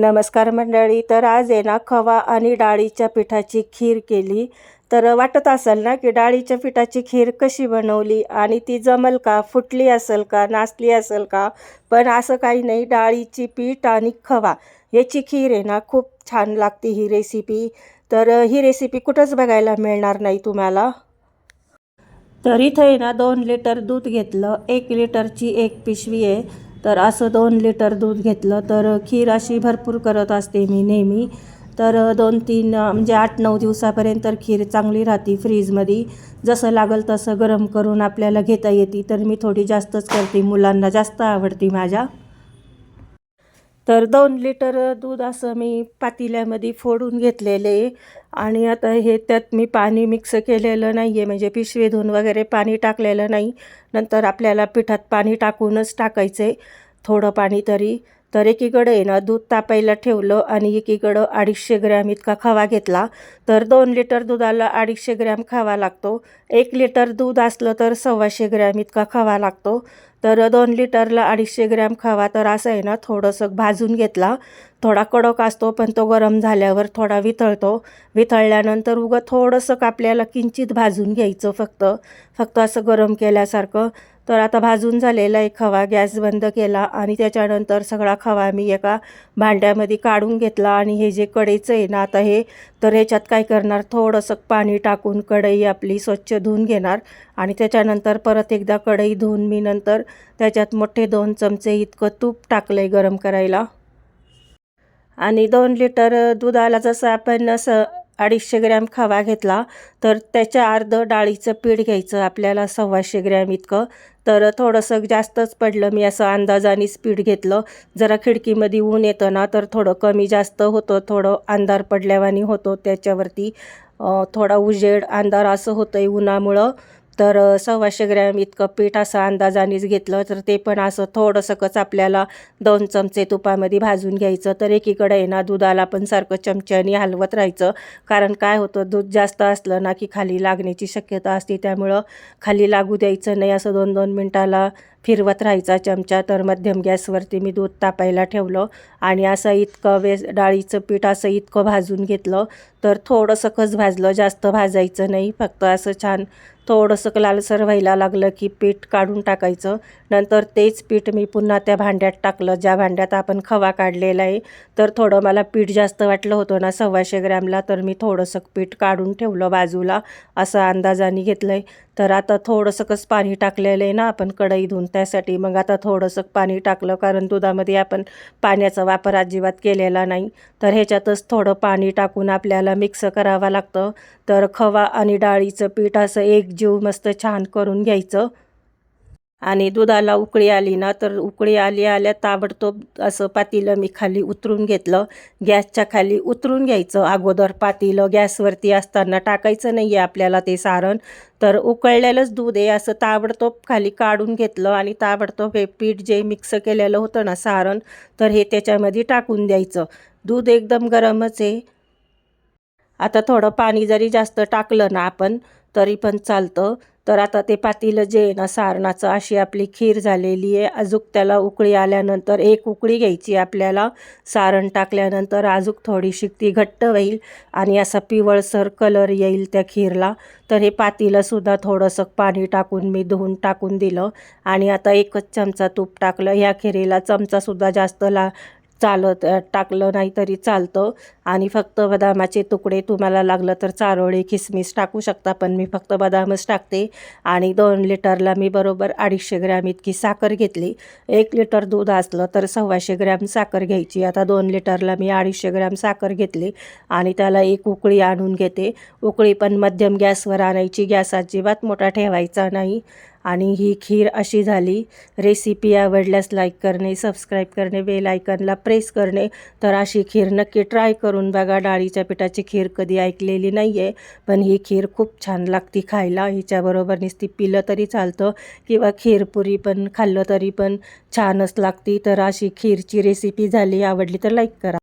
नमस्कार मंडळी तर आज आहे ना खवा आणि डाळीच्या पिठाची खीर केली. तर वाटत असेल ना की डाळीच्या पिठाची खीर कशी बनवली आणि ती जमल का फुटली असेल का नाचली असेल का? पण असं काही नाही डाळीची पीठ आणि खवा याची खीर आहे ना खूप छान लागते ही रेसिपी तर ही रेसिपी कुठंच बघायला मिळणार नाही तुम्हाला. तर इथं आहे ना दोन लिटर दूध घेतलं. एक लिटरची एक पिशवी आहे. तर असं दोन लिटर दूध घेतलं तर खीर अशी भरपूर करत असते मी नेहमी. तर दोन तीन म्हणजे आठ नऊ दिवसापर्यंत खीर चांगली राहते फ्रीजमध्ये. जसं लागल तसं गरम करून आपल्याला घेता येते. तर मी थोडी जास्तच करते. मुलांना जास्त आवडते माझ्या. तर दोन लिटर दूध असं मी पातेल्यामध्ये फोडून घेतलेले आणि आता हे त्यात मी पाणी मिक्स केलेलं नाही आहे म्हणजे पिशवी धुवून वगैरे पाणी टाकलेलं नाही. नंतर आपल्याला पिठात पाणी टाकूनच टाकायचं आहे थोडं पाणी तरी. तर एकीकडे आहे ना दूध तापायला ठेवलं आणि एकीकडं अडीचशे ग्रॅम इतका खवा घेतला. तर दोन लिटर दुधाला अडीचशे ग्रॅम खावा लागतो. एक लिटर दूध असलं तर सव्वाशे ग्रॅम इतका खावा लागतो. तर दोन लिटरला अडीचशे ग्रॅम खावा तर असं आहे ना थोडंसं भाजून घेतला. थोडा कडक असतो पण तो गरम झाल्यावर थोडा वितळतो. वितळल्यानंतर उगं थोडंसं आपल्याला किंचित भाजून घ्यायचं फक्त. फक्त असं गरम केल्यासारखं. तर आता भाजून झालेला एक खवा गॅस बंद केला आणि त्याच्यानंतर सगळा खवा मी एका भांड्यामध्ये काढून घेतला आणि हे जे कढईचं आहे ना आता हे तर ह्याच्यात काय करणार? थोडंसं पाणी टाकून कढई आपली स्वच्छ धुवून घेणार आणि त्याच्यानंतर परत एकदा कढई धुवून मी नंतर त्याच्यात मोठे दोन चमचे इतकं तूप टाकलं आहे गरम करायला. आणि दोन लिटर दुधाला जसं आपण असं अडीचशे ग्रॅम खवा घेतला तर त्याच्या अर्ध डाळीचं पीठ घ्यायचं आपल्याला सव्वाशे ग्रॅम इतकं. तर थोडंसं जास्तच पडलं मी असं अंदाजानेच पीठ घेतलं. जरा खिडकीमध्ये ऊन येतं ना तर थोडं कमी जास्त होतं थोडं अंधार पडल्यावानी होतो त्याच्यावरती. थोडा उजेड अंधार असं होतं आहे उन्हामुळं. तर सव्वाशे ग्रॅम इतकं पीठ असं अंदाजानेच घेतलं तर ते पण असं थोडंसं कच आपल्याला दोन चमचे तुपामध्ये भाजून घ्यायचं. तर एकीकडे आहे ना दुधाला पण सारखं चमच्याने हलवत राहायचं. कारण काय होतं दूध जास्त असलं ना की खाली लागण्याची शक्यता असते. त्यामुळं खाली लागू द्यायचं नाही असं दोन दोन मिनटाला फिरवत राहायचा चमचा. तर मध्यम गॅसवरती मी दूध तापायला ठेवलं आणि असं इतकं वेस डाळीचं पीठ असं इतकं भाजून घेतलं. तर थोडंसं कच भाजलं जास्त भाजायचं नाही. फक्त असं छान थोडंसं लालसर व्हायला लागलं की पीठ काढून टाकायचं. नंतर तेच पीठ मी पुन्हा त्या भांड्यात टाकलं. ज्या भांड्यात आपण खवा काढलेला आहे तर थोडं मला पीठ जास्त वाटलं होतं ना सव्वाशे ग्रॅमला. तर मी थोडंसं पीठ काढून ठेवलं बाजूला. असं अंदाजाने घेतलं आहे तर आता थोडंसं कस पाणी टाकलेलं आहे ना आपण कढई धुवून त्यासाठी मग आता थोडंसं पाणी टाकलं कारण दुधामध्ये आपण पाण्याचा वापर अजिबात केलेला नाही. तर ह्याच्यातच थोडं पाणी टाकून आपल्याला मिक्स करावं लागतं. तर खवा आणि डाळीचं पीठ असं एक जीव मस्त छान करून घ्यायचं. आणि दुधाला उकळी आली ना तर उकळी आली आल्या ताबडतोब असं पातीलं मी खाली उतरून घेतलं. गॅसच्या खाली उतरून घ्यायचं. अगोदर पातीलं गॅसवरती असताना टाकायचं नाही आहे आपल्याला ते सारण. तर उकळलेलंच दूध आहे असं ताबडतोब खाली काढून घेतलं आणि ताबडतोब हे पीठ जे मिक्स केलेलं होतं ना सारण तर हे त्याच्यामध्ये टाकून द्यायचं. दूध एकदम गरमच आहे. आता थोडं पाणी जरी जास्त टाकलं ना आपण तरी पण चालतं. तर आता ते पातीलं जे आहे ना सारणाचं अशी आपली खीर झालेली आहे. अजूक त्याला उकळी आल्यानंतर एक उकळी घ्यायची आपल्याला. सारण टाकल्यानंतर अजूक थोडीशी ती घट्ट होईल आणि असा पिवळसर कलर येईल त्या खीरला. तर हे पातीलंसुद्धा थोडंसं पाणी टाकून मी धुवून टाकून दिलं. आणि आता एकच चमचा तूप टाकलं. ह्या खिरीला चमचासुद्धा जास्त ला चालत टाकलं नाही तरी चालतं. आणि फक्त बदामाचे तुकडे तुम्हाला लागलं तर चारोळी किसमिस टाकू शकता पण मी फक्त बदामच टाकते. आणि दोन लिटरला मी बरोबर अडीचशे ग्रॅम इतकी साखर घेतली. एक लिटर दूध असलं तर सव्वाशे ग्रॅम साखर घ्यायची. आता दोन लिटरला मी अडीचशे ग्रॅम साखर घेतली आणि त्याला एक उकळी आणून घेते. उकळी पण मध्यम गॅसवर आणायची. गॅस अजिबात मोठा ठेवायचा नाही. आणि ही खीर अशी झाली. रेसिपी आवडल्यास लाईक करणे सबस्क्राईब करणे बेल आयकनला प्रेस करणे. तर अशी खीर नक्की ट्राय करून बघा. डाळीच्या पिठाची खीर कधी ऐकलेली नाही आहे पण ही खीर खूप छान लागती खायला. हिच्याबरोबर नुसती पिलं तरी चालतं किंवा खीरपुरी पण खाल्लं तरी पण छानच लागती. तर अशी खीरची रेसिपी झाली आवडली तर लाईक करा.